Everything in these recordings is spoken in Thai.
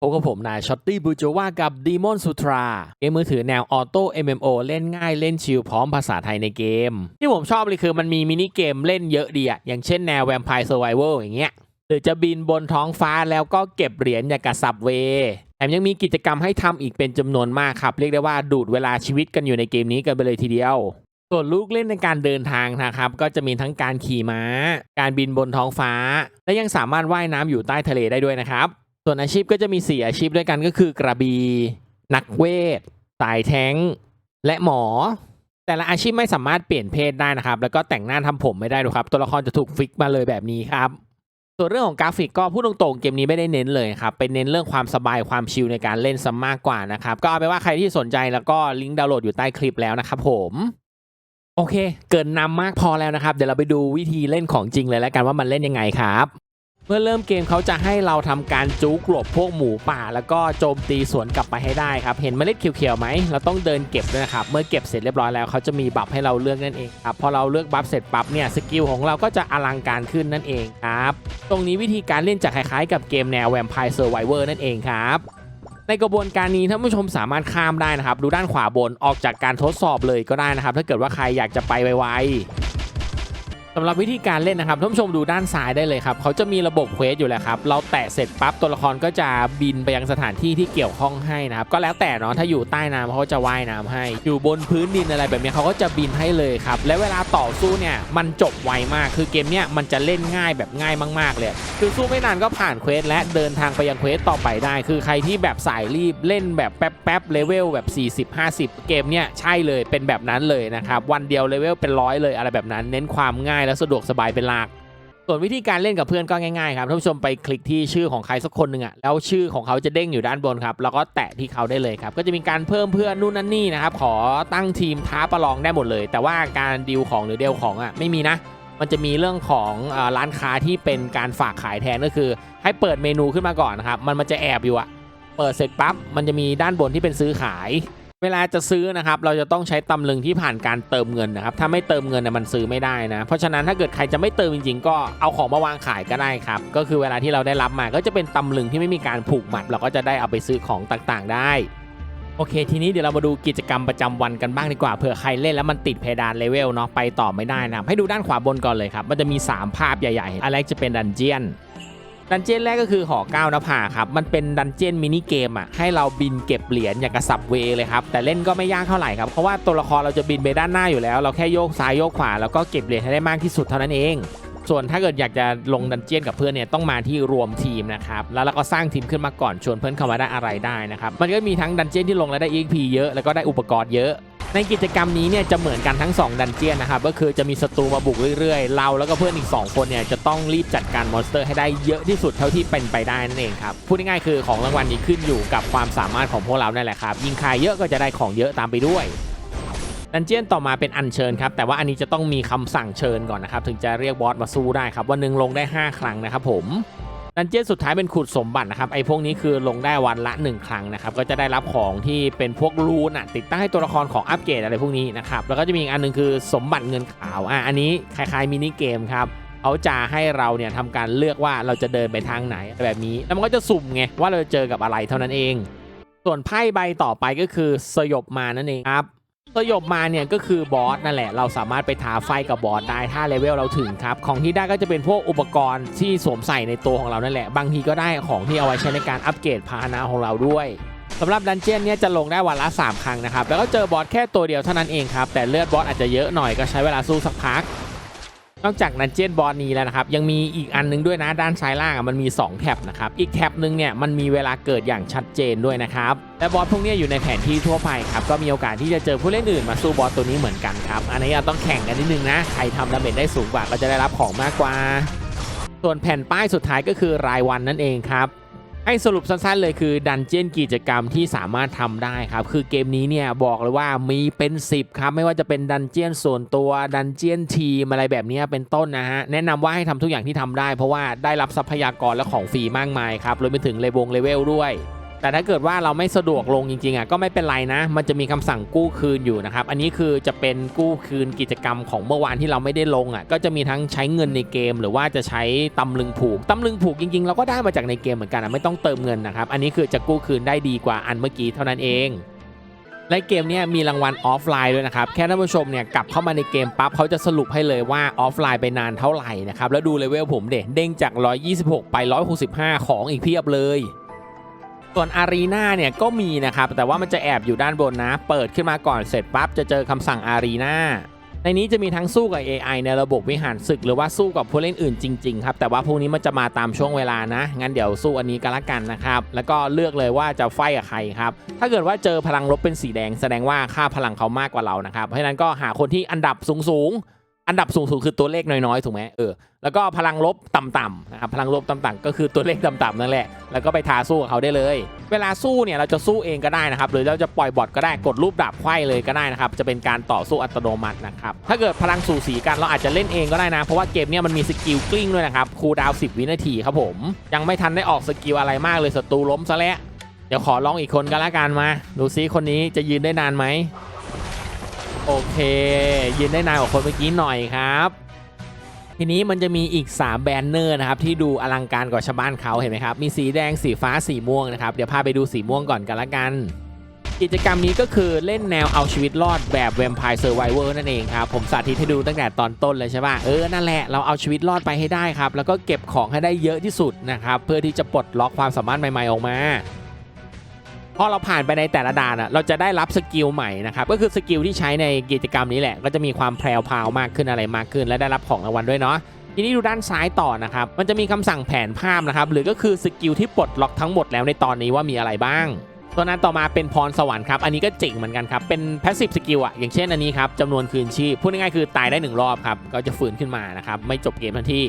พบกับผมนายช็อตตี้บูโจวากับ Demon Sutra เกมมือถือแนวออโต้ MMO เล่นง่ายเล่นชิลพร้อมภาษาไทยในเกม ที่ผมชอบเลยคือมันมีมินิเกมเล่นเยอะดีอะอย่างเช่นแนว Vampire Survival อย่างเงี้ยหรือจะบินบนท้องฟ้าแล้วก็เก็บเหรียญอย่างกับสับเวแถมยังมีกิจกรรมให้ทำอีกเป็นจำนวนมากครับ เรียกได้ว่าดูดเวลาชีวิตกันอยู่ในเกมนี้กันไปเลยทีเดียวส่วนลูกเล่นในการเดินทางนะครับ ก็จะมีทั้งการขี่ม้า การบินบนท้องฟ้า และยังสามารถว่ายน้ำอยู่ใต้ทะเลได้ด้วยนะครับ ส่วนอาชีพก็จะมี4อาชีพด้วยกันก็คือกระบีนักเวทสายแท้งและหมอ แต่ละอาชีพไม่สามารถเปลี่ยนเพศได้นะครับ แล้วก็แต่งหน้าทำผมไม่ได้หรอกครับ ตัวละครจะถูกฟิกมาเลยแบบนี้ครับส่วนเรื่องของกราฟิกก็พูดตรงๆเกมนี้ไม่ได้เน้นเลยครับเป็นเน้นเรื่องความสบายความชิลในการเล่นซะมากกว่านะครับ ก็เอาไปว่าใครที่สนใจแล้วก็ลิงก์ดาวน์โหลดอยู่ใต้คลิปแล้วนะครับผมโอเค เกินนำมากพอแล้วนะครับ เดี๋ยวเราไปดูวิธีเล่นของจริงเลยแล้วกันว่ามันเล่นยังไงครับ เมื่อเริ่มเกมเขาจะให้เราทำการจุกหลบพวกหมูป่า แล้วก็โจมตีสวนกลับไปให้ได้ครับเห็นเมล็ดเขียวๆไหมเราต้องเดินเก็บด้วยนะครับเมื่อเก็บเสร็จเรียบร้อยแล้วเขาจะมีบัฟให้เราเลือกนั่นเองครับพอเราเลือกบัฟเสร็จปั๊บเนี่ยสกิลของเราก็จะอลังการขึ้นนั่นเองครับตรงนี้วิธีการเล่นจะคล้ายๆ กับเกมแนว Vampire Survivor นั่นเองครับในกระบวนการนี้ท่านผู้ชมสามารถข้ามได้นะครับ ดูด้านขวาบนออกจากการทดสอบเลยก็ได้นะครับ ถ้าเกิดว่าใครอยากจะไปไวๆ สำหรับวิธีการเล่นนะครับท่านผู้ชมดูด้านซ้ายได้เลยครับเขาจะมีระบบเควสอยู่แล้วครับเราแตะเสร็จปั๊บตัวละครก็จะบินไปยังสถานที่ที่เกี่ยวข้องให้นะครับก็แล้วแต่เนาะถ้าอยู่ใต้น้ำเขาก็จะว่ายน้ำให้ อยู่บนพื้นดินอะไรแบบนี้เขาก็จะบินให้เลยครับและเวลาต่อสู้เนี่ยมันจบไวมากคือเกมเนี้ยมันจะเล่นง่ายแบบง่ายมาก ๆ เลยคือสู้ไม่นานก็ผ่านเควสและเดินทางไปยังเควสต่อไปได้ คือใครที่แบบสายรีบเล่นแบบแป๊บๆเลเวลแบบ 40-50 เกมเนี่ยใช่เลยเป็นแบบนั้นเลยนะครับวันเดียวเลเวลเป็นร้อยเลยอะไรแบบนั้น เน้นความง่ายและสะดวกสบายเป็นหลักส่วนวิธีการเล่นกับเพื่อนก็ง่ายๆครับท่านผู้ชมไปคลิกที่ชื่อของใครสักคนหนึ่งอะแล้วชื่อของเขาจะเด้งอยู่ด้านบนครับแล้วก็แตะที่เขาได้เลยครับก็จะมีการเพิ่มเพื่อนนู่นนั่นนี่นะครับขอตั้งทีมท้าประลองได้หมดเลย แต่ว่าการดีลของหรือเดลของอะไม่มีนะ มันจะมีเรื่องของอร้านค้าที่เป็นการฝากขายแทนก็คือ ให้เปิดเมนูขึ้นมาก่อนนะครับมันมันจะแอบอยู่อะเปิดเสร็จปั๊บมันจะมีด้านบนที่เป็นซื้อขาย เวลาจะซื้อนะครับเราจะต้องใช้ตำลึงที่ผ่านการเติมเงินนะครับถ้าไม่เติมเงินเนะมันซื้อไม่ได้นะ เพราะฉะนั้นถ้าเกิดใครจะไม่เติมจริงๆ ก็เอาของมาวางขายก็ได้ครับก็คือเวลาที่เราได้รับมาก็จะเป็นตำลึงที่ไม่มีการผูกมัด เราก็จะได้เอาไปซื้อของต่างๆ ได้โอเค ทีนี้เดี๋ยวเรามาดูกิจกรรมประจำวันกันบ้างดีกว่าเผื่อใครเล่นแล้วมันติดเพดานเลเวลเนาะไปต่อไม่ได้นะให้ดูด้านขวาบนก่อนเลยครับมันจะมี 3 ภาพใหญ่ๆอันแรกจะเป็นดันเจียน ดันเจี้ยนแรกก็คือหอก้าวนภาครับมันเป็นดันเจี้ยนมินิเกมอะให้เราบินเก็บเหรียญอย่างกระสับเวเลยครับแต่เล่นก็ไม่ยากเท่าไหร่ครับเพราะว่าตัวละครเราจะบินไปด้านหน้าอยู่แล้ว เราแค่โยกซ้ายโยกขวาแล้วก็เก็บเหรียญให้ได้มากที่สุดเท่านั้นเองส่วนถ้าเกิดอยากจะลงดันเจียนกับเพื่อนเนี่ยต้องมาที่รวมทีมนะครับ แล้วเราก็สร้างทีมขึ้นมาก่อนชวนเพื่อนเข้ามาได้อะไรได้นะครับ มันก็มีทั้งดันเจียนที่ลงแล้วได้ EXP เยอะ แล้วก็ได้อุปกรณ์เยอะ ในกิจกรรมนี้เนี่ยจะเหมือนกันทั้ง 2 ดันเจียนนะครับก็คือจะมีศัตรูมาบุกเรื่อยๆ เราแล้วก็เพื่อนอีก 2 คนเนี่ยจะต้องรีบจัดการมอนสเตอร์ให้ได้เยอะที่สุดเท่าที่เป็นไปได้นั่นเองครับพูดง่ายๆคือของรางวัลนี้ขึ้นอยู่กับความสามารถของพวกเรานั่นแหละครับยิงคายเยอะก็จะได้ของเยอะตามไปด้วยดันเจียนต่อมาเป็นอัญเชิญครับแต่ว่าอันนี้จะต้องมีคำสั่งเชิญก่อนนะครับถึงจะเรียกบอสมาสู้ได้ครับวันหนึ่งลงได้ 5 ครั้งนะครับผม ดันเจี้ยนสุดท้ายเป็นขุดสมบัตินะครับไอ้พวกนี้คือลงได้วันละ 1 ครั้งนะครับก็จะได้รับของที่เป็นพวกรูนอะติดตั้งให้ตัวละครของอัปเกรดอะไรพวกนี้นะครับแล้วก็จะมีอีกอันหนึงคือสมบัติเงินขาวอะอันนี้คล้ายๆมินิเกมครับเขาจะให้เราเนี่ยทำการเลือกว่าเราจะเดินไปทางไหนแบบนี้แล้วมันก็จะสุ่มไงว่าเราจะเจอกับอะไรเท่านั้นเอง ส่วนไพ่ใบต่อไปก็คือสยบมานั่นเองครับ สยบมาเนี่ยก็คือบอสนั่นแหละ เราสามารถไปท้าไฟกับบอสได้ถ้าเลเวลเราถึงครับ ของที่ได้ก็จะเป็นพวกอุปกรณ์ที่สวมใส่ในตัวของเรานั่นแหละ บางทีก็ได้ของที่เอาไว้ใช้ในการอัปเกรดพาหนะของเราด้วยสำหรับดันเจียนเนี่ยจะลงได้วันละ 3 ครั้งนะครับ แล้วก็เจอบอสแค่ตัวเดียวเท่านั้นเองครับ แต่เลือดบอสอาจจะเยอะหน่อยก็ใช้เวลาสู้สักพัก นอกจากดันเจียนบอลนี้แล้วนะครับ ยังมีอีกอันนึงด้วยนะด้านซ้ายล่างมันมี 2 แท็บนะครับ อีกแท็บหนึ่งเนี่ยมันมีเวลาเกิดอย่างชัดเจนด้วยนะครับและบอสพวกนี้อยู่ในแผนที่ทั่วไปครับ ก็มีโอกาสที่จะเจอผู้เล่นอื่นมาสู้บอสตัวนี้เหมือนกันครับ อันนี้เราต้องแข่งกันนิดนึงนะ ใครทำดาเมจได้สูงกว่าก็จะได้รับของมากกว่า ส่วนแผ่นป้ายสุดท้ายก็คือรายวันนั่นเองครับ ให้สรุปสั้นๆเลยคือดันเจียนกิจกรรมที่สามารถทำได้ครับ คือเกมนี้เนี่ยบอกเลยว่ามีเป็น 10 ครับ ไม่ว่าจะเป็นดันเจียนส่วนตัวดันเจียนทีมอะไรแบบนี้เป็นต้นนะฮะ แนะนำว่าให้ทำทุกอย่างที่ทำได้ เพราะว่าได้รับทรัพยากรและของฟรีมากมายครับรวมไปถึงเลวงเลเวลด้วย แต่ถ้าเกิดว่าเราไม่สะดวกลงจริงๆอะก็ไม่เป็นไรนะ มันจะมีคำสั่งกู้คืนอยู่นะครับ อันนี้คือจะเป็นกู้คืนกิจกรรมของเมื่อวานที่เราไม่ได้ลงอะก็จะมีทั้งใช้เงินในเกม หรือว่าจะใช้ตำลึงผูกตำลึงผูกจริงๆ เราก็ได้มาจากในเกมเหมือนกันอะไม่ต้องเติมเงินนะครับ อันนี้คือจะกู้คืนได้ดีกว่าอันเมื่อกี้เท่านั้นเองและเกมนี้มีรางวัลออฟไลน์ด้วยนะครับ แค่ท่านผู้ชมเนี่ยกลับเข้ามาในเกมปั๊บเขาจะสรุปให้เลยว่าออฟไลน์ไปนานเท่าไหร่นะครับ แล้วดูเลเวลผมเด็เด้งจาก 126 ไป 165 ของอีกเพียบเลย ส่วนอารีนาเนี่ยก็มีนะครับแต่ว่ามันจะแอบอยู่ด้านบนนะ เปิดขึ้นมาก่อนเสร็จปั๊บจะเจอคำสั่งอารีนาในนี้จะมีทั้งสู้กับ AI ในระบบวิหารศึก หรือว่าสู้กับผู้เล่นอื่นจริง ๆ ครับ แต่ว่าพวกนี้มันจะมาตามช่วงเวลานะ งั้นเดี๋ยวสู้อันนี้กันละกันนะครับ แล้วก็เลือกเลยว่าจะไฟกับใครครับ ถ้าเกิดว่าเจอพลังลบเป็นสีแดง แสดงว่าค่าพลังเขามากกว่าเรานะครับ เพราะฉะนั้นก็หาคนที่อันดับสูงๆ อันดับสูงๆคือตัวเลขน้อยๆถูกไหมเออแล้วก็พลังลบต่ำๆนะครับพลังลบต่ำๆก็คือตัวเลขต่ำๆนั่นแหละแล้วก็ไปทาสู้กับเขาได้เลย เวลาสู้เนี่ยเราจะสู้เองก็ได้นะครับ หรือเราจะปล่อยบอทก็ได้กดรูปดาบไขว้เลยก็ได้นะครับ จะเป็นการต่อสู้อัตโนมัตินะครับถ้าเกิดพลังสูสีกันเราอาจจะเล่นเองก็ได้นะ เพราะว่าเกมเนี่ยมันมีสกิลกลิ้งด้วยนะครับคูลดาวน์10วินาทีครับผมยังไม่ทันได้ออกสกิลอะไรมากเลยศัตรูล้มซะแล้วเดี๋ยวขอลองอีกคนกันละกันมา ดูซิคนนี้จะยืนได้นานไหม โอเคยืนได้นานกว่าคนเมื่อกี้หน่อยครับทีนี้มันจะมีอีก 3 แบนเนอร์นะครับที่ดูอลังการกว่าชาวบ้านเขาเห็นไหมครับ มีสีแดงสีฟ้าสีม่วงนะครับ เดี๋ยวพาไปดูสีม่วงก่อนกันละกัน กิจกรรมนี้ก็คือเล่นแนวเอาชีวิตรอดแบบ Vampire Survivor นั่นเองครับ ผมสาธิตให้ดูตั้งแต่ตอนต้นเลยใช่ป่ะเออ นั่นแหละเราเอาชีวิตรอดไปให้ได้ครับ แล้วก็เก็บของให้ได้เยอะที่สุดนะครับเพื่อที่จะปลดล็อกความสามารถใหม่ๆออกมา พอเราผ่านไปในแต่ละด่านอะเราจะได้รับสกิลใหม่นะครับก็คือสกิลที่ใช้ในกิจกรรมนี้แหละ ก็จะมีความแพรวพราวมากขึ้นอะไรมากขึ้น และได้รับของรางวัลด้วยเนาะทีนี้ดูด้านซ้ายต่อนะครับ มันจะมีคำสั่งแผนภาพนะครับ หรือก็คือสกิลที่ปลดล็อกทั้งหมดแล้วในตอนนี้ว่ามีอะไรบ้าง ตัวนั้นต่อมาเป็นพรสวรรค์ครับ อันนี้ก็เจ๋งเหมือนกันครับ เป็นแพสซีฟสกิลอะอย่างเช่นอันนี้ครับจำนวนคืนชีพ พูดง่ายๆคือตายได้หนึ่งรอบครับ ก็จะฟื้นขึ้นมานะครับ ไม่จบเกมทันที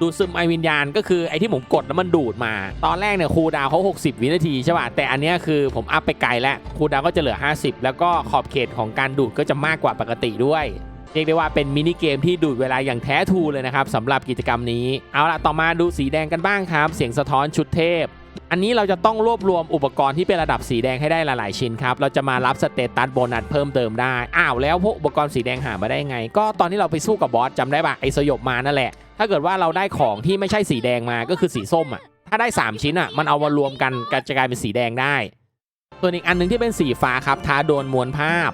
ดูดซึมไอวิญญาณก็คือไอที่ผมกดแล้วมันดูดมา ตอนแรกเนี่ยคูดาวเขา60 วินาทีใช่ป่ะแต่อันนี้คือผมอัพไปไกลแล้วคูดาวก็จะเหลือ 50 แล้วก็ขอบเขตของการดูดก็จะมากกว่าปกติด้วยเรียกได้ว่าเป็นมินิเกมที่ดูดเวลาอย่างแท้ทูเลยนะครับสำหรับกิจกรรมนี้ เอาละต่อมาดูสีแดงกันบ้างครับ เสียงสะท้อนชุดเทพ อันนี้เราจะต้องรวบรวมอุปกรณ์ที่เป็นระดับสีแดงให้ได้หลายๆชิ้นครับ เราจะมารับสเตตัสโบนัสเพิ่มเติมได้ อ้าวแล้วพวกอุปกรณ์สีแดงหามาได้ไง ก็ตอนที่เราไปสู้กับบอสจำได้ปะไอสยบมานั่นแหละ ถ้าเกิดว่าเราได้ของที่ไม่ใช่สีแดงมาก็คือสีส้มอะ ถ้าได้ 3 ชิ้นอะ มันเอามารวมกันก็จะกลายเป็นสีแดงได้ ส่วนอีกอันหนึงที่เป็นสีฟ้าครับท้าโดนมวลภาพ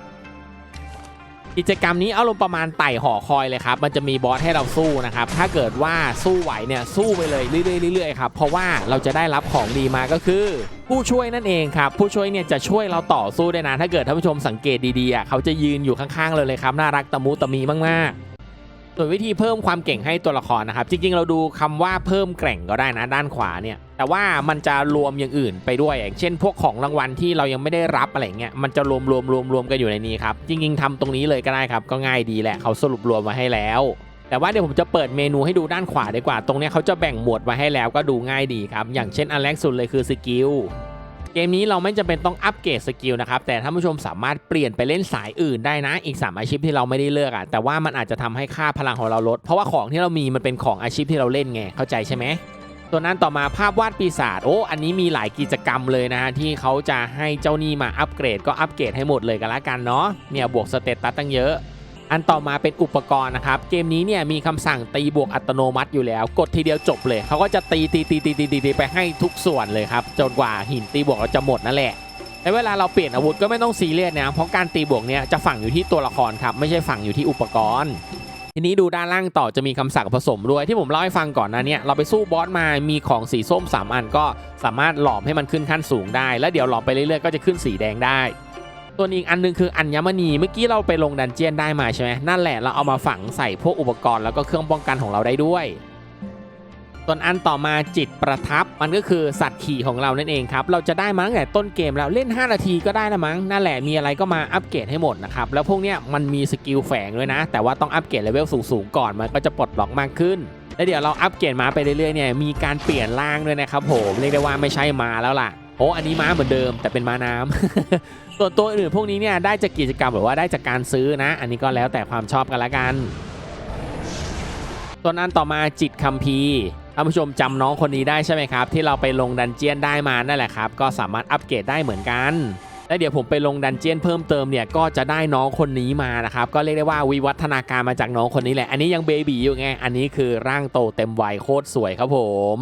กิจกรรมนี้เอาลงประมาณไต่หอคอยเลยครับ มันจะมีบอสให้เราสู้นะครับ ถ้าเกิดว่าสู้ไหวเนี่ยสู้ไปเลยเรื่อยๆเรื่อยๆครับ เพราะว่าเราจะได้รับของดีมาก็คือ ผู้ช่วยนั่นเองครับ ผู้ช่วยเนี่ยจะช่วยเราต่อสู้ได้นะ ถ้าเกิดท่านผู้ชมสังเกตดีๆอะเขาจะยืนอยู่ข้างๆเราเลยครับ น่ารักตะมุตะมีมากๆ ส่วนวิธีเพิ่มความเก่งให้ตัวละครนะครับ จริงๆ เราดูคำว่าเพิ่มแกร่งก็ได้นะด้านขวาเนี่ย แต่ว่ามันจะรวมอย่างอื่นไปด้วยอย่างเช่น พวกของรางวัลที่เรายังไม่ได้รับอะไรเงี้ยมันจะรวมรวมรวมรวมกันอยู่ในนี้ครับ จริง ๆทำตรงนี้เลยก็ได้ครับ ก็ง่ายดีแหละเขาสรุปรวมมาให้แล้ว แต่ว่าเดี๋ยวผมจะเปิดเมนูให้ดูด้านขวาดีกว่า ตรงเนี้ยเขาจะแบ่งหมวดมาให้แล้วก็ดูง่ายดีครับ อย่างเช่นอันแรกสุดเลยคือสกิล เกมนี้เราไม่จำเป็นต้องอัปเกรดสกิลนะครับ แต่ท่านผู้ชมสามารถเปลี่ยนไปเล่นสายอื่นได้นะ อีก 3 อาชีพที่เราไม่ได้เลือกอะ่ะแต่ว่ามันอาจจะทำให้ค่าพลังของเราลด เพราะว่าของที่เรามีมันเป็นของอาชีพที่เราเล่นไง เข้าใจใช่ไหมตัวนั้นต่อมาภาพวาดปีศาจโอ้อันนี้มีหลายกิจกรรมเลยนะฮะที่เขาจะให้เจ้านี่มาอัปเกรดก็อัปเกรดให้หมดเลยกันละกันเนาะเนี่ยบวกสเตตัสตั้งเยอะ อันต่อมาเป็นอุปกรณ์นะครับ เกมนี้เนี่ยมีคำสั่งตีบวกอัตโนมัติอยู่แล้ว กดทีเดียวจบเลย เขาก็จะตีตีตีตีตีตีไปให้ทุกส่วนเลยครับ จนกว่าหินตีบวกเราจะหมดนั่นแหละในเวลาเราเปลี่ยนอาวุธก็ไม่ต้องซีเรียสนะ เพราะการตีบวกเนี่ยจะฝังอยู่ที่ตัวละครครับ ไม่ใช่ฝังอยู่ที่อุปกรณ์ ทีนี้ดูด้านล่างต่อจะมีคำสั่งผสมด้วยที่ผมเล่าให้ฟังก่อนนะเนี่ยเราไปสู้บอสมา มีของสีส้ม 3 อันก็สามารถหลอมให้มันขึ้นขั้นสูงได้ แล้วเดี๋ยวหลอมไปเรื่อยๆก็จะขึ้นสีแดงได้ ตัวอีกอันหนึงคืออัญมณีเมื่อกี้เราไปลงดันเจียนได้มาใช่ไหมนั่นแหละเราเอามาฝังใส่พวกอุปกรณ์แล้วก็เครื่องป้องกันของเราได้ด้วยส่วนอันต่อมาจิตประทับมันก็คือสัตว์ขี่ของเรานั่นเองครับ เราจะได้มาตั้งแต่ต้นเกมแล้วเล่น 5 นาทีก็ได้นะมั้งนั่นแหละมีอะไรก็มาอัปเกรดให้หมดนะครับ แล้วพวกเนี้ยมันมีสกิลแฝงด้วยนะ แต่ว่าต้องอัปเกรดเลเวลสูงๆก่อนมันก็จะปลดล็อกมากขึ้น แล้วเดี๋ยวเราอัปเกรดมาไปเรื่อยๆเนี่ยมีการเปลี่ยนร่างด้วยนะครับผมเรียกได้ว่าไม่ใช่มาแล้วล่ะ โอ้อันนี้ม้าเหมือนเดิมแต่เป็นม้าน้ำส่วนตัวอื่นพวกนี้เนี่ยได้จากกิจกรรมหรือว่าได้จากการซื้อนะ อันนี้ก็แล้วแต่ความชอบกันละกันส่วนอันต่อมาจิตคัมภีร์ท่านผู้ชมจำน้องคนนี้ได้ใช่ไหมครับ ที่เราไปลงดันเจียนได้มานั่นแหละครับ ก็สามารถอัปเกรดได้เหมือนกันและเดี๋ยวผมไปลงดันเจียนเพิ่มเติมเนี่ยก็จะได้น้องคนนี้มานะครับ ก็เรียกได้ว่าวิวัฒนาการมาจากน้องคนนี้แหละ อันนี้ยังเบบีอยู่ไง อันนี้คือร่างโตเต็มวัยโคตรสวยครับผม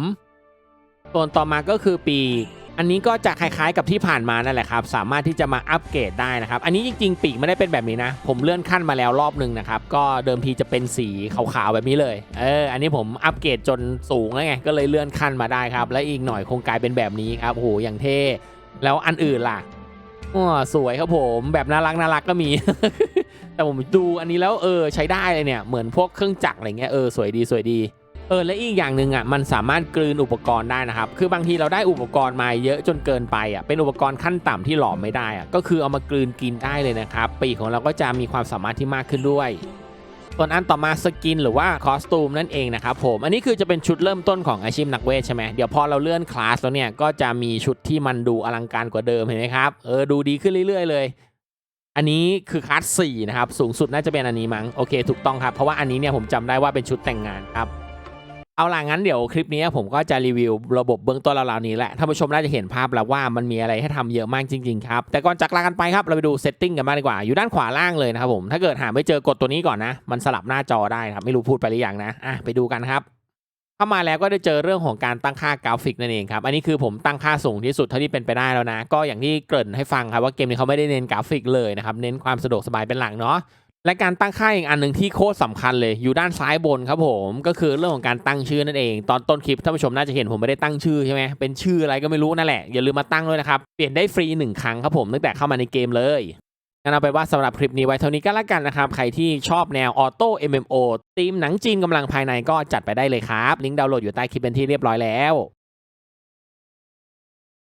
ส่วนต่อมาก็คือปีก อันนี้ก็จะคล้ายๆกับที่ผ่านมานั่นแหละครับ สามารถที่จะมาอัปเกรดได้นะครับ อันนี้จริงๆ ปีกไม่ได้เป็นแบบนี้นะ ผมเลื่อนขั้นมาแล้วรอบหนึ่งนะครับ ก็เดิมทีจะเป็นสีขาวๆแบบนี้เลย เออ อันนี้ผมอัปเกรดจนสูงแล้วไง ก็เลยเลื่อนขั้นมาได้ครับ และอีกหน่อยคงกลายเป็นแบบนี้ครับโอ้โหอย่างเท่ แล้วอันอื่นล่ะอ๋อสวยครับผมแบบน่ารักน่ารักก็มี แต่ผมดูอันนี้แล้วเออใช้ได้เลยเนี่ย เหมือนพวกเครื่องจักรอะไรเงี้ยเออสวยดีสวยดี เออและอีกอย่างหนึ่งอะมันสามารถกลืนอุปกรณ์ได้นะครับ คือบางทีเราได้อุปกรณ์มาเยอะจนเกินไปอะเป็นอุปกรณ์ขั้นต่ำที่หล่อไม่ได้อะก็คือเอามากลืนกินได้เลยนะครับปีกของเราก็จะมีความสามารถที่มากขึ้นด้วยส่วนอันต่อมาสกินหรือว่าคอสตูมนั่นเองนะครับผม อันนี้คือจะเป็นชุดเริ่มต้นของอาชีพนักเวทใช่ไหมเดี๋ยวพอเราเลื่อนคลาสแล้วเนี่ยก็จะมีชุดที่มันดูอลังการกว่าเดิมเห็นไหมครับเออดูดีขึ้นเรื่อย ๆ เลย อันนี้คือคลาส4นะครับสูงสุดน่าจะเป็นอันนี้มั้งโอเคถูกต้องครับเพราะว่าอันนี้เนี่ยผมจำได้ว่าเป็นชุดแต่งงานครับ เอาล่ะงั้นเดี๋ยวคลิปนี้ผมก็จะรีวิวระบบเบื้องต้นราวๆนี้แหละท่านผู้ชมน่าจะเห็นภาพแล้วว่ามันมีอะไรให้ทำเยอะมากจริงๆครับแต่ก่อนจากลากันไปครับเราไปดูเซตติ้งกันบ้างดีกว่า อยู่ด้านขวาล่างเลยนะครับผมถ้าเกิดหาไม่เจอกดตัวนี้ก่อนนะ มันสลับหน้าจอได้ครับไม่รู้พูดไปหรือยังนะอะไปดูกันครับเข้ามาแล้วก็ได้เจอเรื่องของการตั้งค่ากราฟิกนั่นเองครับ อันนี้คือผมตั้งค่าสูงที่สุดเท่าที่เป็นไปได้แล้วนะ ก็อย่างที่เกริ่นให้ฟังครับว่าเกมนี้เขาไม่ได้เน้นกราฟิกเลยนะครับ เน้นความสะดวกสบายเป็นหลักเนาะ และการตั้งค่าอีกอันหนึ่งที่โคตรสำคัญเลยอยู่ด้านซ้ายบนครับผมก็คือเรื่องของการตั้งชื่อนั่นเอง ตอนต้นคลิปท่านผู้ชมน่าจะเห็นผมไม่ได้ตั้งชื่อใช่ไหมเป็นชื่ออะไรก็ไม่รู้นั่นแหละอย่าลืมมาตั้งด้วยนะครับเปลี่ยนได้ฟรีหนึ่งครั้งครับผมตั้งแต่เข้ามาในเกมเลยงั้นเอาไปว่าสำหรับคลิปนี้ไว้เท่านี้ก็แล้วกันนะครับ ใครที่ชอบแนวออโต้ MMO ทีมหนังจีนกำลังภายในก็จัดไปได้เลยครับ ลิงก์ดาวน์โหลดอยู่ใต้คลิปเป็นที่เรียบร้อยแล้ว